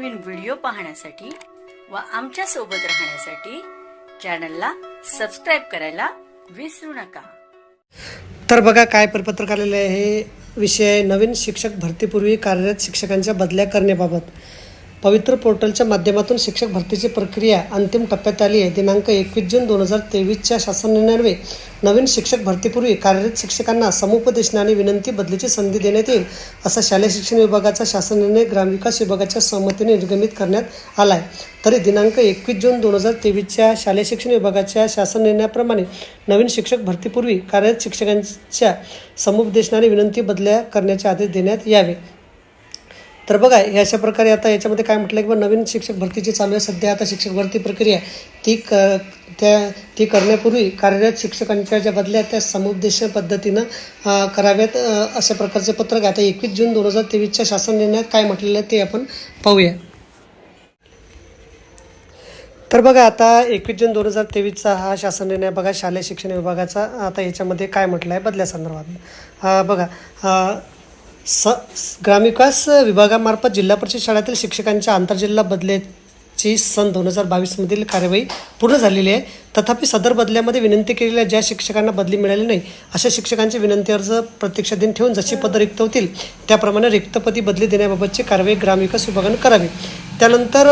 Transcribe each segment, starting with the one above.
नवीन video पाहण्यासाठी व आमच्यासोबत राहण्यासाठी चॅनलला सबस्क्राईब करायला विसरू नका. तर बघा काय परिपत्रक आलेले आहे? विषय नवीन शिक्षक भरतीपूर्वी कार्यरत शिक्षकांच्या बदल्या करण्याबाबत. पवित्र पोर्टलच्या माध्यमातून शिक्षक भरतीची प्रक्रिया अंतिम टप्प्यात आली आहे. दिनांक एकवीस जून दोन हजार तेवीसच्या शासन निर्णयान्वये नवीन शिक्षक भरतीपूर्वी कार्यरत शिक्षकांना समुपदेशनाने विनंती बदलीची संधी देण्यात येईल असा शालेय शिक्षण विभागाचा शासन निर्णय ग्रामविकास विभागाच्या सहमतीने निर्गमित करण्यात आला आहे तरी दिनांक एकवीस जून दोन हजार तेवीसच्या शालेय शिक्षण विभागाच्या शासन निर्णयाप्रमाणे नवीन शिक्षक भरतीपूर्वी कार्यरत शिक्षकांच्या समुपदेशनाने विनंती बदल्या करण्याचे आदेश देण्यात यावे. तर बघा हे अशा प्रकारे आता याच्यामध्ये काय म्हटलं की बा नवीन शिक्षक भरतीची चालू आहे. सध्या आता शिक्षक भरती प्रक्रिया ती क त्या ती करण्यापूर्वी कार्यरत शिक्षकांच्या ज्या बदल्या त्या समुपदेश पद्धतीनं कराव्यात अशा प्रकारचे पत्रक आहे. आता एकवीस जून दोन हजार तेवीसच्या शासन निर्णयात काय म्हटलेलं आहे ते आपण पाहूया. तर बघा आता एकवीस जून दोन हजार तेवीसचा हा शासन निर्णय बघा शालेय शिक्षण विभागाचा आता याच्यामध्ये काय म्हटलं आहे बदल्यासंदर्भात बघा स ग्रामविकास विभागामार्फत जिल्हा परिषद शाळेतील शिक्षकांच्या आंतरजिल्हा बदल्याची सन दोन हजार बावीसमधील कार्यवाही पूर्ण झालेली आहे. तथापि सदर बदल्यामध्ये विनंती केलेल्या ज्या शिक्षकांना बदली मिळाली नाही अशा शिक्षकांचे विनंती अर्ज प्रतीक्षा दिन ठेवून जशी पदं रिक्त होतील त्याप्रमाणे रिक्तपदी बदली देण्याबाबतची कारवाई ग्रामविकास विभागानं करावी. त्यानंतर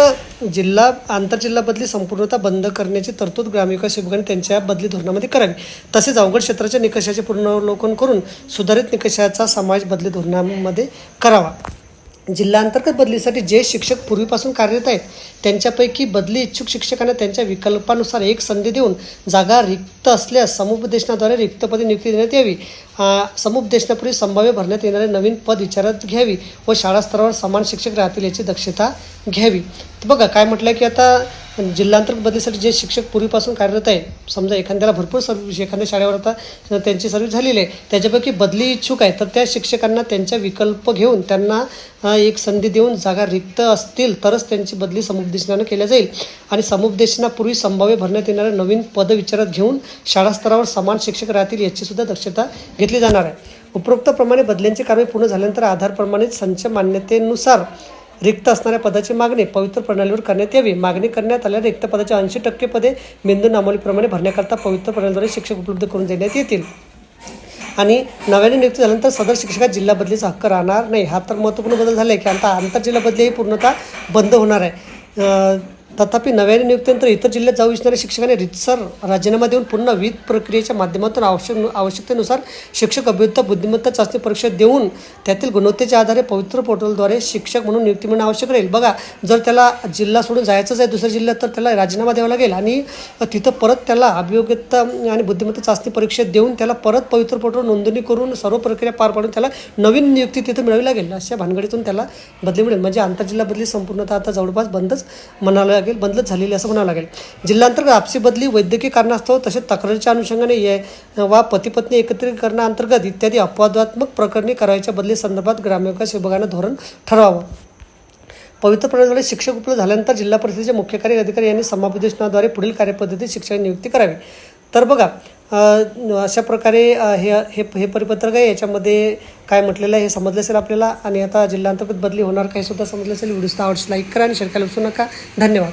जिल्हा आंतरजिल्हा बदली संपूर्णतः बंद करण्याची तरतूद ग्रामविकास विभागाने त्यांच्या बदली धोरणामध्ये करावी. तसेच अवघड क्षेत्राच्या निकषाचे पुनरावलोकन करून सुधारित निकषाचा समावेश बदली धोरणामध्ये करावा. जिल्हा अंतर्गत बदलीसाठी जे शिक्षक पूर्वीपासून कार्यरत आहेत त्यांच्यापैकी बदली इच्छुक शिक्षकांना त्यांच्या विकल्पानुसार एक संधी देऊन जागा रिक्त असल्यास समुपदेशनाद्वारे रिक्तपदी नियुक्ती देण्यात यावी. समुपदेशनापूर्वी संभाव्य भरण्यात येणारे नवीन पद विचारात घ्यावी व शाळा स्तरावर समान शिक्षक राहतील याची दक्षता घ्यावी. बघा काय म्हटलं की आता जिल्हांतर्गत बदलीसाठी जे शिक्षक पूर्वीपासून कार्यरत आहे समजा एखाद्याला भरपूर सर्व्हिस एखाद्या शाळेवर आता त्यांची सर्व्हिस झालेली आहे त्याच्यापैकी बदली इच्छुक आहे तर त्या शिक्षकांना त्यांच्या विकल्प घेऊन त्यांना एक संधी देऊन जागा रिक्त असतील तरच त्यांची बदली समुपदेशनानं केल्या जाईल. आणि समुपदेशनापूर्वी संभाव्य भरण्यात येणारे नवीन पद विचारात घेऊन शाळा स्तरावर समान शिक्षक राहतील याचीसुद्धा दक्षता घेतली जाणार आहे. उपरोक्तप्रमाणे बदल्यांची कारवाई पूर्ण झाल्यानंतर आधारप्रमाणे संच मान्यतेनुसार रिक्त असणाऱ्या पदाची मागणी पवित्र प्रणालीवर करण्यात यावी. मागणी करण्यात आल्या रिक्त पदाच्या ऐंशी टक्के पदे मेंदू नामावलीप्रमाणे भरण्याकरता पवित्र प्रणालीद्वारे शिक्षक उपलब्ध करून देण्यात येतील. आणि नव्याने नियुक्ती झाल्यानंतर सदर शिक्षकात जिल्हा बदलीचा हक्क राहणार नाही. हा तर महत्त्वपूर्ण बदल झाला आहे की आता आंतरजिल्हा बदली ही पूर्णतः बंद होणार आहे. तथापि नव्याने नियुक्तीनंतर इतर जिल्ह्यात जाऊ इच्छणाऱ्या शिक्षकांनी रितसर राजीनामा देऊन पुन्हा विविध प्रक्रियेच्या माध्यमातून आवश्यक आवश्यकतेनुसार शिक्षक अभियुक्त बुद्धिमत्ता चाचणी परीक्षा देऊन त्यातील गुणवत्तेच्या आधारे पवित्र पोर्टलद्वारे शिक्षक म्हणून नियुक्ती मिळणं आवश्यक राहील. बघा जर त्याला जिल्हा सोडून जायचंच आहे दुसऱ्या जिल्ह्यात तर त्याला राजीनामा द्यावा लागेल आणि तिथं परत त्याला अभियोग्यता आणि बुद्धिमत्ता चाचणी परीक्षा देऊन त्याला परत पवित्र पोर्टल नोंदणी करून सर्व प्रक्रिया पार पाडून त्याला नवीन नियुक्ती तिथं मिळावी लागेल अशा भानगडीतून त्याला बदली मिळेल. म्हणजे आंतरजिल्हा बदली संपूर्णतः आता जवळपास बंदच म्हणावं लागेल. बंदच झालेली असं म्हणावं लागेल. जिल्हांतर्गत आपसी बदली वैद्यकीय कारणास्तव तसेच तक्रारीच्या अनुषंगाने ये वा पतीपत्नी एकत्रीकरणाअंतर्गत इत्यादी अपवादात्मक प्रकरणी करायच्या बदली संदर्भात ग्रामविकास विभागानं धोरण ठरवावं. पवित्र प्रणालीद्वारे शिक्षक उपलब्ध झाल्यानंतर जिल्हा परिषदेचे मुख्य कार्य अधिकारी यांनी समापदेशनाद्वारे पुढील कार्यपद्धतीत शिक्षक नियुक्ती करावी. तर बघा अशा प्रकारे हे हे हे परिपत्रक आहे. याच्यामध्ये काय म्हटलेलं आहे हे समजलं असेल आपल्याला. आणि आता जिल्हांतर्गत बदली होणार काही सुद्धा समजलं असेल व्हिडिओ आवडस लाईक करा आणि शेअर करायला विसरू नका. धन्यवाद.